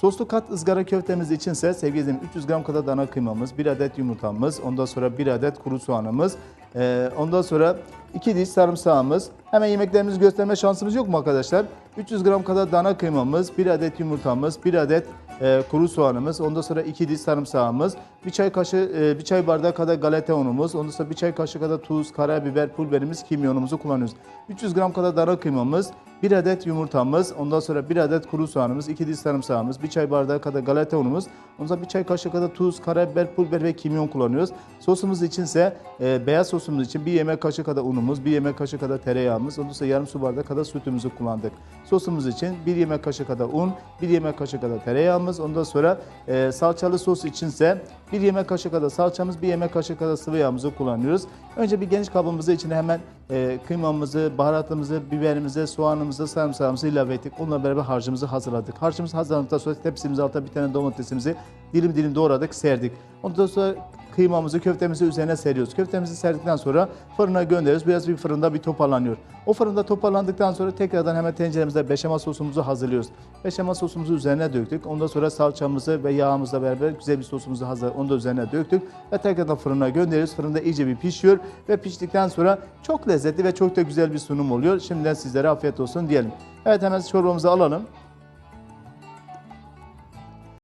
Soslu kat ızgara köftemiz içinse sevgili izleyicilerim 300 gram kadar dana kıymamız, 1 adet yumurtamız, ondan sonra 1 adet kuru soğanımız, e, ondan sonra 2 diş sarımsağımız. Hemen yemeklerimizi gösterme şansımız yok mu arkadaşlar? 300 gram kadar dana kıymamız, 1 adet yumurtamız, 1 adet e, kuru soğanımız, ondan sonra 2 diş sarımsağımız, bir çay kaşığı, e, bir çay bardağı kadar galeta unumuz, ondan sonra bir çay kaşığı kadar tuz, karabiber, pul biberimiz, kimyonumuzu kullanıyoruz. 300 gram kadar dana kıymamız, 1 adet yumurtamız, ondan sonra 1 adet kuru soğanımız, 2 diş sarımsağımız, bir çay bardağı kadar galeta unumuz, ondan sonra bir çay kaşığı kadar tuz, karabiber, pul biber ve kimyon kullanıyoruz. Sosumuz içinse e, beyaz sosumuz için bir yemek kaşığı kadar unumuz, bir yemek kaşığı kadar tereyağımız, ondan sonra yarım su bardağı kadar sütümüzü kullandık. Sosumuz için bir yemek kaşığı kadar un, bir yemek kaşığı kadar tereyağımız, ondan sonra e, salçalı sos içinse bir yemek kaşığı kadar salçamız, bir yemek kaşığı kadar sıvı yağımızı kullanıyoruz. Önce bir geniş kabımızı içine hemen e, kıymamızı, baharatımızı, biberimizi, soğanımızı, sarımsağımızı ilave ettik. Onunla beraber harcımızı hazırladık. Harcımızı hazırladıktan sonra tepsimize alta bir tane domatesimizi dilim dilim doğradık, serdik. Ondan sonra kıymamızı, köftemizi üzerine seriyoruz. Köftemizi serdikten sonra fırına gönderiyoruz. Biraz bir fırında bir toparlanıyor. O fırında toparlandıktan sonra tekrardan hemen tenceremizde beşamel sosumuzu hazırlıyoruz. Beşamel sosumuzu üzerine döktük. Ondan sonra salçamızı ve yağımızla beraber güzel bir sosumuzu hazır, onu da üzerine döktük. Ve tekrardan fırına gönderiyoruz. Fırında iyice bir pişiyor ve piştikten sonra çok lezzetli ve çok da güzel bir sunum oluyor. Şimdiden sizlere afiyet olsun diyelim. Evet hemen çorbamızı alalım.